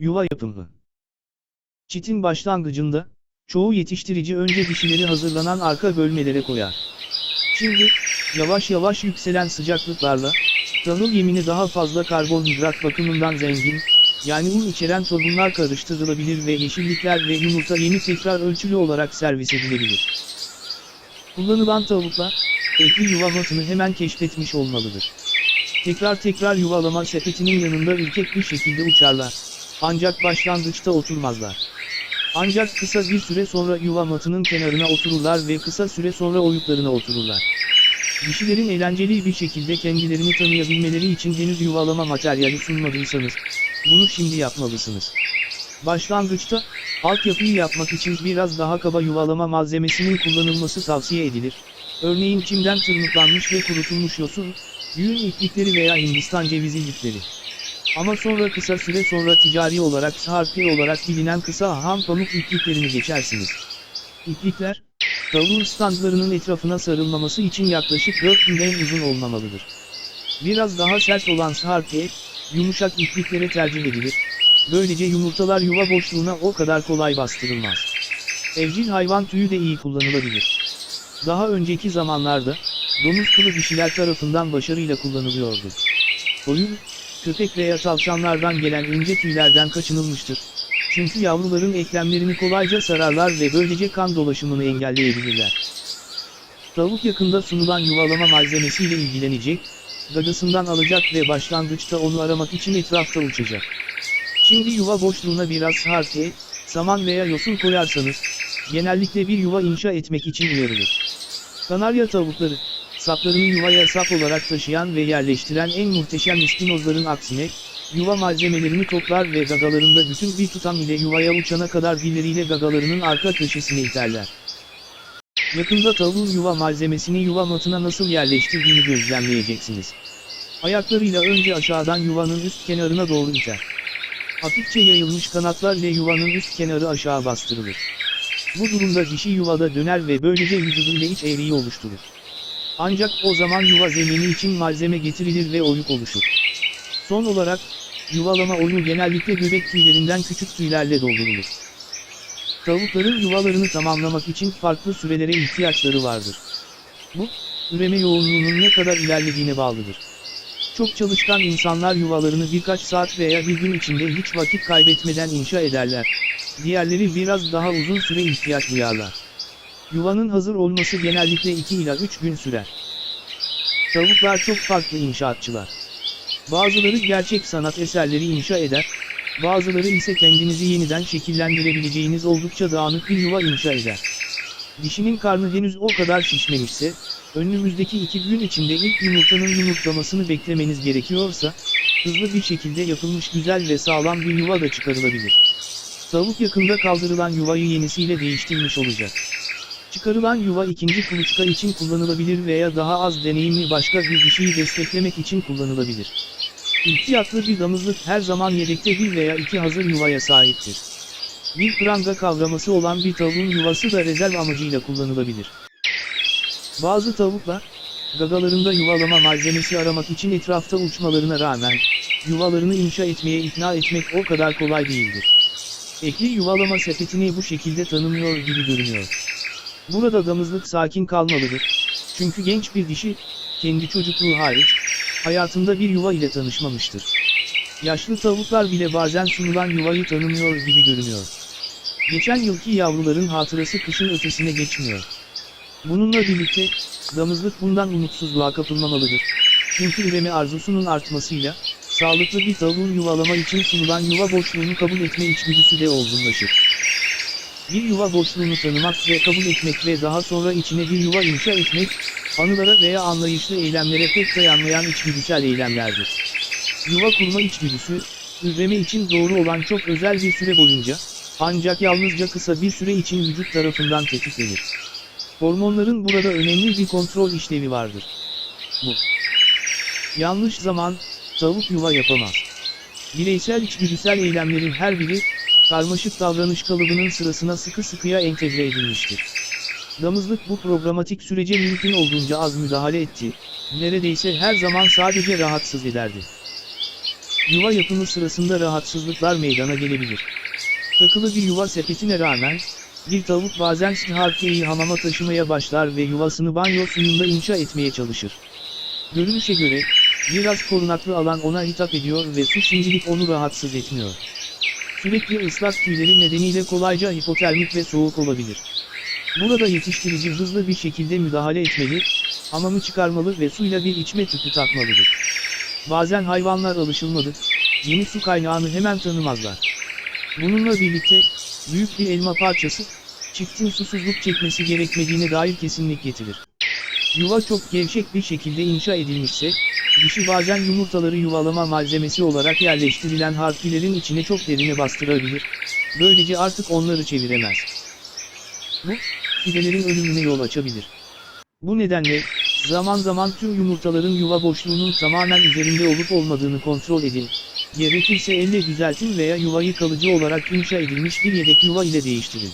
Yuva yapımı. Çitin başlangıcında, çoğu yetiştirici önce dişileri hazırlanan arka bölmelere koyar. Şimdi, yavaş yavaş yükselen sıcaklıklarla, tahıl yemini daha fazla karbonhidrat bakımından zengin, yani un içeren tohumlar karıştırılabilir ve yeşillikler ve yumurta yemi tekrar ölçülü olarak servis edilebilir. Kullanılan tavuklar, ekli yuva matını hemen keşfetmiş olmalıdır. Tekrar tekrar yuvalama sepetinin yanında ürkek bir şekilde uçarlar. Ancak başlangıçta oturmazlar. Ancak kısa bir süre sonra yuva matının kenarına otururlar ve kısa süre sonra oyuklarına otururlar. Dişilerin eğlenceli bir şekilde kendilerini tanıyabilmeleri için henüz yuvalama materyali sunmadıysanız, bunu şimdi yapmalısınız. Başlangıçta, altyapıyı yapmak için biraz daha kaba yuvalama malzemesinin kullanılması tavsiye edilir. Örneğin çimden tırmıklanmış ve kurutulmuş yosun, yün iplikleri veya Hindistan cevizi lifleri. Ama sonra kısa süre sonra ticari olarak sarpi olarak bilinen kısa ham pamuk ipliklerini geçersiniz. İplikler, tavuğun standlarının etrafına sarılmaması için yaklaşık 4 milim uzun olmamalıdır. Biraz daha sert olan sarpi, yumuşak ipliklere tercih edilir. Böylece yumurtalar yuva boşluğuna o kadar kolay bastırılmaz. Evcil hayvan tüyü de iyi kullanılabilir. Daha önceki zamanlarda, domuz kılı dişiler tarafından başarıyla kullanılıyordu. Koyun, köpek veya tavşanlardan gelen ince tüylerden kaçınılmıştır. Çünkü yavruların eklemlerini kolayca sararlar ve böylece kan dolaşımını engelleyebilirler. Tavuk yakında sunulan yuvalama malzemesiyle ilgilenecek, gagasından alacak ve başlangıçta onu aramak için etrafta uçacak. Şimdi yuva boşluğuna biraz harke, saman veya yosun koyarsanız, genellikle bir yuva inşa etmek için uyarılır. Kanarya tavukları, saplarını yuvaya sap olarak taşıyan ve yerleştiren en muhteşem ispinozların aksine, yuva malzemelerini toplar ve gagalarında bütün bir tutam ile yuvaya uçana kadar dilleriyle gagalarının arka köşesine iterler. Yakında tavuğun yuva malzemesini yuva matına nasıl yerleştirdiğini gözlemleyeceksiniz. Ayaklarıyla önce aşağıdan yuvanın üst kenarına doğru iter. Hafifçe yayılmış kanatlar ile yuvanın üst kenarı aşağı bastırılır. Bu durumda dişi yuvada döner ve böylece vücuduyla iç eğriyi oluşturur. Ancak o zaman yuva zemini için malzeme getirilir ve oyuk oluşur. Son olarak, yuvalama oyunu genellikle göbek tüylerinden küçük tüylerle doldurulur. Tavukların yuvalarını tamamlamak için farklı sürelere ihtiyaçları vardır. Bu, üreme yoğunluğunun ne kadar ilerlediğine bağlıdır. Çok çalışkan insanlar yuvalarını birkaç saat veya bir gün içinde hiç vakit kaybetmeden inşa ederler. Diğerleri biraz daha uzun süre ihtiyaç duyarlar. Yuvanın hazır olması genellikle 2 ila 3 gün sürer. Tavuklar çok farklı inşaatçılar. Bazıları gerçek sanat eserleri inşa eder, bazıları ise kendinizi yeniden şekillendirebileceğiniz oldukça dağınık bir yuva inşa eder. Dişinin karnı henüz o kadar şişmemişse, önümüzdeki iki gün içinde ilk yumurtanın yumurtlamasını beklemeniz gerekiyorsa, hızlı bir şekilde yapılmış güzel ve sağlam bir yuva da çıkarılabilir. Tavuk yakında kaldırılan yuvayı yenisiyle değiştirmiş olacak. Çıkarılan yuva ikinci kuluçka için kullanılabilir veya daha az deneyimli başka bir dişiyi desteklemek için kullanılabilir. İhtiyatlı bir damızlık her zaman yedekte bir veya iki hazır yuvaya sahiptir. Bir pranga kavraması olan bir tavuğun yuvası da rezerv amacıyla kullanılabilir. Bazı tavuklar, gagalarında yuvalama malzemesi aramak için etrafta uçmalarına rağmen, yuvalarını inşa etmeye ikna etmek o kadar kolay değildir. Ekli yuvalama sepetini bu şekilde tanımlıyor gibi görünüyor. Burada damızlık sakin kalmalıdır. Çünkü genç bir dişi, kendi çocukluğu hariç, hayatında bir yuva ile tanışmamıştır. Yaşlı tavuklar bile bazen sunulan yuvayı tanımıyor gibi görünüyor. Geçen yılki yavruların hatırası kışın ötesine geçmiyor. Bununla birlikte, damızlık bundan umutsuzluğa kapılmamalıdır. Çünkü üreme arzusunun artmasıyla, sağlıklı bir tavuğun yuvalama için sunulan yuva boşluğunu kabul etme içgüdüsü de olgunlaşır. Bir yuva boşluğunu tanımak ve kabul etmek ve daha sonra içine bir yuva inşa etmek, anılara veya anlayışlı eylemlere pek dayanmayan içgüdüsel eylemlerdir. Yuva kurma içgüdüsü, üreme için doğru olan çok özel bir süre boyunca, ancak yalnızca kısa bir süre için vücut tarafından tetiklenir. Hormonların burada önemli bir kontrol işlevi vardır. Bu. Yanlış zaman, tavuk yuva yapamaz. Bireysel içgüdüsel eylemlerin her biri, karmaşık davranış kalıbının sırasına sıkı sıkıya entegre edilmiştir. Damızlık bu programatik sürece mümkün olduğunca az müdahale etti, neredeyse her zaman sadece rahatsız ederdi. yuva yapımı sırasında rahatsızlıklar meydana gelebilir. Takılı bir yuva sepetine rağmen, bir tavuk bazen stiharkeyi hamama taşımaya başlar ve yuvasını banyo suyunda inşa etmeye çalışır. Görünüşe göre, biraz korunaklı alan ona hitap ediyor ve su şimdilik onu rahatsız etmiyor. Sürekli ıslak tüyleri nedeniyle kolayca hipotermik ve soğuk olabilir. Burada yetiştirici hızlı bir şekilde müdahale etmeli, hamamı çıkarmalı ve suyla bir içme tüpü takmalıdır. Bazen hayvanlar alışılmadık, yeni su kaynağını hemen tanımazlar. Bununla birlikte, büyük bir elma parçası, çiftin susuzluk çekmesi gerekmediğine dair kesinlik getirir. Yuva çok gevşek bir şekilde inşa edilmişse, dişi bazen yumurtaları yuvalama malzemesi olarak yerleştirilen harfilerin içine çok derine bastırabilir, böylece artık onları çeviremez. Bu, fidelerin ölümüne yol açabilir. Bu nedenle, zaman zaman tüm yumurtaların yuva boşluğunun tamamen üzerinde olup olmadığını kontrol edin. Gerekirse elle düzeltin veya yuvayı kalıcı olarak inşa edilmiş bir yedek yuva ile değiştirin.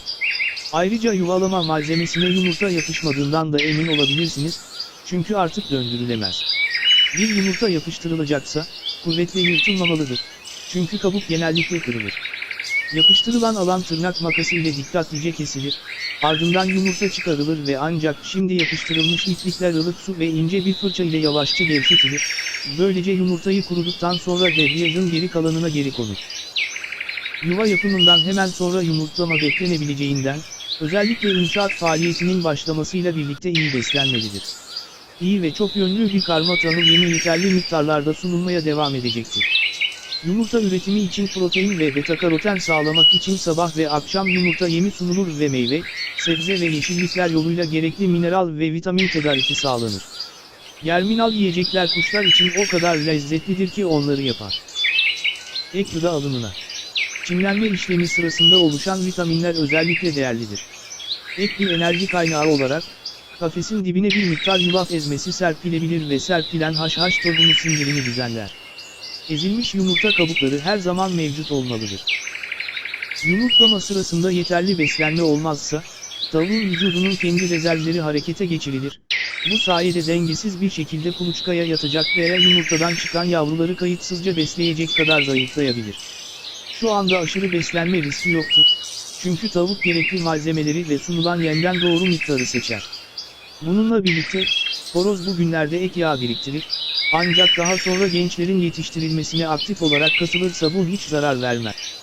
Ayrıca yuvalama malzemesine yumurta yapışmadığından da emin olabilirsiniz, çünkü artık döndürülemez. Bir yumurta yapıştırılacaksa, kuvvetle yırtılmamalıdır. Çünkü kabuk genellikle kırılır. Yapıştırılan alan tırnak makası ile dikkatlice kesilir, ardından yumurta çıkarılır ve ancak şimdi yapıştırılmış iplikler ılık su ve ince bir fırça ile yavaşça gevşetilir. Böylece yumurtayı kuruduktan sonra debriyajın geri kalanına geri konur. Yuva yapımından hemen sonra yumurtlama beklenebileceğinden, özellikle inşaat faaliyetinin başlamasıyla birlikte iyi beslenmelidir. İyi ve çok yönlü bir karma tahıl yemi yeterli miktarlarda sunulmaya devam edecektir. Yumurta üretimi için protein ve beta-karoten sağlamak için sabah ve akşam yumurta yemi sunulur ve meyve, sebze ve yeşillikler yoluyla gerekli mineral ve vitamin tedariki sağlanır. Germinal yiyecekler kuşlar için o kadar lezzetlidir ki onları yapar. Ek gıda alımına. Çimlenme işlemi sırasında oluşan vitaminler özellikle değerlidir. Ek bir enerji kaynağı olarak, kafesin dibine bir miktar yulaf ezmesi serpilebilir ve serpilen haşhaş torbunun sindirini düzenler. Ezilmiş yumurta kabukları her zaman mevcut olmalıdır. Yumurtlama sırasında yeterli beslenme olmazsa, tavuğun vücudunun kendi rezervleri harekete geçirilir. Bu sayede dengesiz bir şekilde kuluçkaya yatacak veya yumurtadan çıkan yavruları kayıtsızca besleyecek kadar zayıflayabilir. Şu anda aşırı beslenme riski yoktur. Çünkü tavuk gerekli malzemeleri ve sunulan yemden doğru miktarı seçer. Bununla birlikte, horoz bugünlerde ek yağ biriktirir, ancak daha sonra gençlerin yetiştirilmesine aktif olarak katılırsa bu hiç zarar vermez.